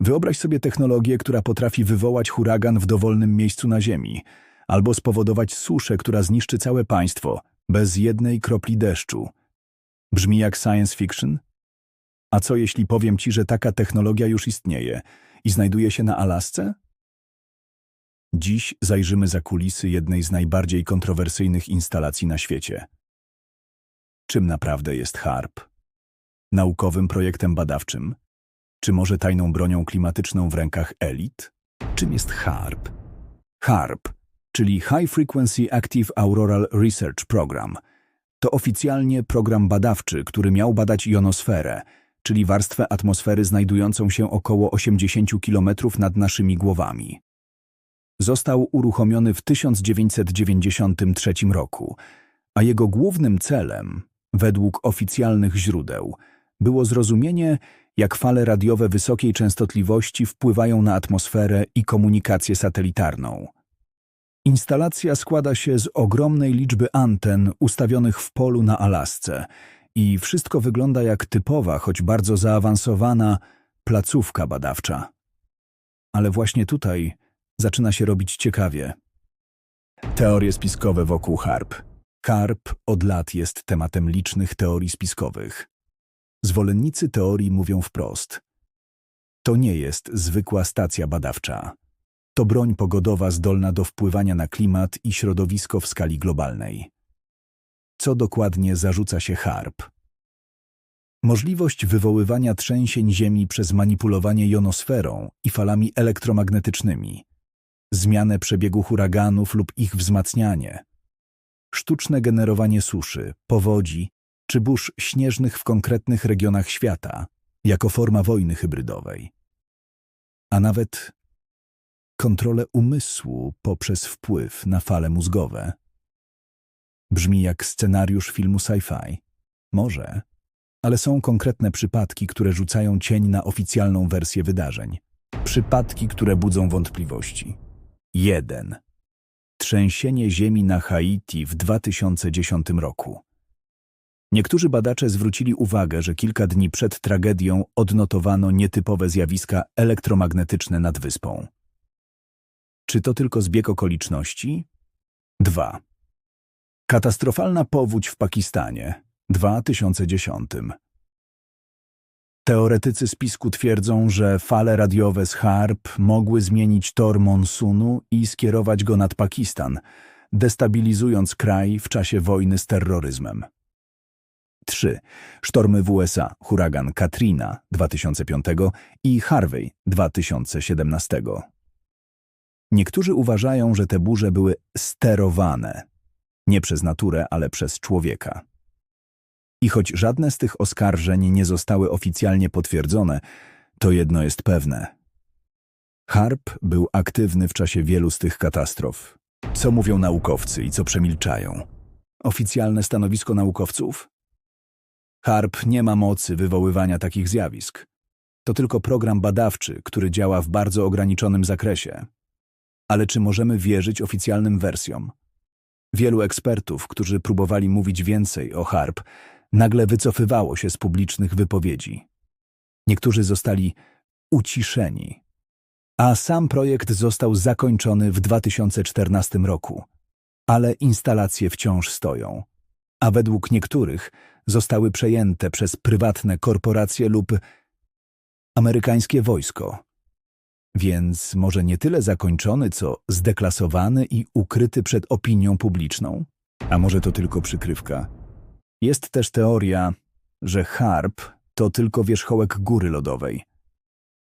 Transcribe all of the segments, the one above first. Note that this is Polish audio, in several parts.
Wyobraź sobie technologię, która potrafi wywołać huragan w dowolnym miejscu na Ziemi, albo spowodować suszę, która zniszczy całe państwo, bez jednej kropli deszczu. Brzmi jak science fiction? A co jeśli powiem ci, że taka technologia już istnieje i znajduje się na Alasce? Dziś zajrzymy za kulisy jednej z najbardziej kontrowersyjnych instalacji na świecie. Czym naprawdę jest HARP? Naukowym projektem badawczym? Czy może tajną bronią klimatyczną w rękach elit? Czym jest HARP? HARP, czyli High Frequency Active Auroral Research Program, to oficjalnie program badawczy, który miał badać jonosferę, czyli warstwę atmosfery znajdującą się około 80 km nad naszymi głowami. Został uruchomiony w 1993 roku, a jego głównym celem, według oficjalnych źródeł, było zrozumienie, jak fale radiowe wysokiej częstotliwości wpływają na atmosferę i komunikację satelitarną. Instalacja składa się z ogromnej liczby anten ustawionych w polu na Alasce i wszystko wygląda jak typowa, choć bardzo zaawansowana placówka badawcza. Ale właśnie tutaj zaczyna się robić ciekawie. Teorie spiskowe wokół HARP. HARP od lat jest tematem licznych teorii spiskowych. Zwolennicy teorii mówią wprost. To nie jest zwykła stacja badawcza. To broń pogodowa zdolna do wpływania na klimat i środowisko w skali globalnej. Co dokładnie zarzuca się HARP? Możliwość wywoływania trzęsień ziemi przez manipulowanie jonosferą i falami elektromagnetycznymi, zmianę przebiegu huraganów lub ich wzmacnianie, sztuczne generowanie suszy, powodzi czy burz śnieżnych w konkretnych regionach świata, jako forma wojny hybrydowej. A nawet kontrolę umysłu poprzez wpływ na fale mózgowe. Brzmi jak scenariusz filmu sci-fi. Może, ale są konkretne przypadki, które rzucają cień na oficjalną wersję wydarzeń. Przypadki, które budzą wątpliwości. 1. Trzęsienie ziemi na Haiti w 2010 roku. Niektórzy badacze zwrócili uwagę, że kilka dni przed tragedią odnotowano nietypowe zjawiska elektromagnetyczne nad wyspą. Czy to tylko zbieg okoliczności? 2. Katastrofalna powódź w Pakistanie 2010. Teoretycy spisku twierdzą, że fale radiowe z HARP mogły zmienić tor monsunu i skierować go nad Pakistan, destabilizując kraj w czasie wojny z terroryzmem. 3. Sztormy w USA, huragan Katrina 2005 i Harvey 2017. Niektórzy uważają, że te burze były sterowane, nie przez naturę, ale przez człowieka. I choć żadne z tych oskarżeń nie zostały oficjalnie potwierdzone, to jedno jest pewne. Harp był aktywny w czasie wielu z tych katastrof. Co mówią naukowcy i co przemilczają? Oficjalne stanowisko naukowców? Harp nie ma mocy wywoływania takich zjawisk. To tylko program badawczy, który działa w bardzo ograniczonym zakresie. Ale czy możemy wierzyć oficjalnym wersjom? Wielu ekspertów, którzy próbowali mówić więcej o HARP, nagle wycofywało się z publicznych wypowiedzi. Niektórzy zostali uciszeni, a sam projekt został zakończony w 2014 roku. Ale instalacje wciąż stoją, a według niektórych zostały przejęte przez prywatne korporacje lub amerykańskie wojsko. Więc może nie tyle zakończony, co zdeklasowany i ukryty przed opinią publiczną? A może to tylko przykrywka? Jest też teoria, że HARP to tylko wierzchołek góry lodowej,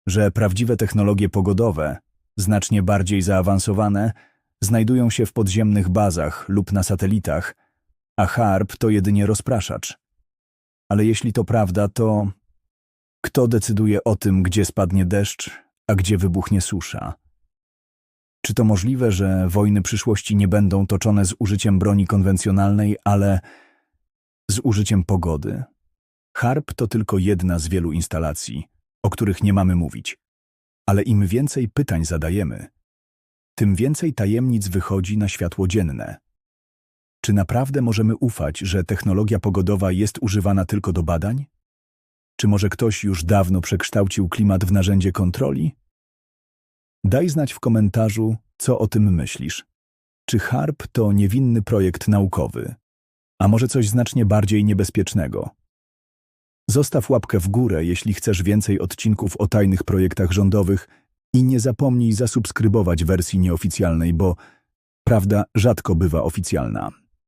że prawdziwe technologie pogodowe, znacznie bardziej zaawansowane, znajdują się w podziemnych bazach lub na satelitach, a HARP to jedynie rozpraszacz. Ale jeśli to prawda, to kto decyduje o tym, gdzie spadnie deszcz, a gdzie wybuchnie susza? Czy to możliwe, że wojny przyszłości nie będą toczone z użyciem broni konwencjonalnej, ale z użyciem pogody? Harp to tylko jedna z wielu instalacji, o których nie mamy mówić. Ale im więcej pytań zadajemy, tym więcej tajemnic wychodzi na światło dzienne. Czy naprawdę możemy ufać, że technologia pogodowa jest używana tylko do badań? Czy może ktoś już dawno przekształcił klimat w narzędzie kontroli? Daj znać w komentarzu, co o tym myślisz. Czy HARP to niewinny projekt naukowy? A może coś znacznie bardziej niebezpiecznego? Zostaw łapkę w górę, jeśli chcesz więcej odcinków o tajnych projektach rządowych i nie zapomnij zasubskrybować wersji nieoficjalnej, bo prawda rzadko bywa oficjalna.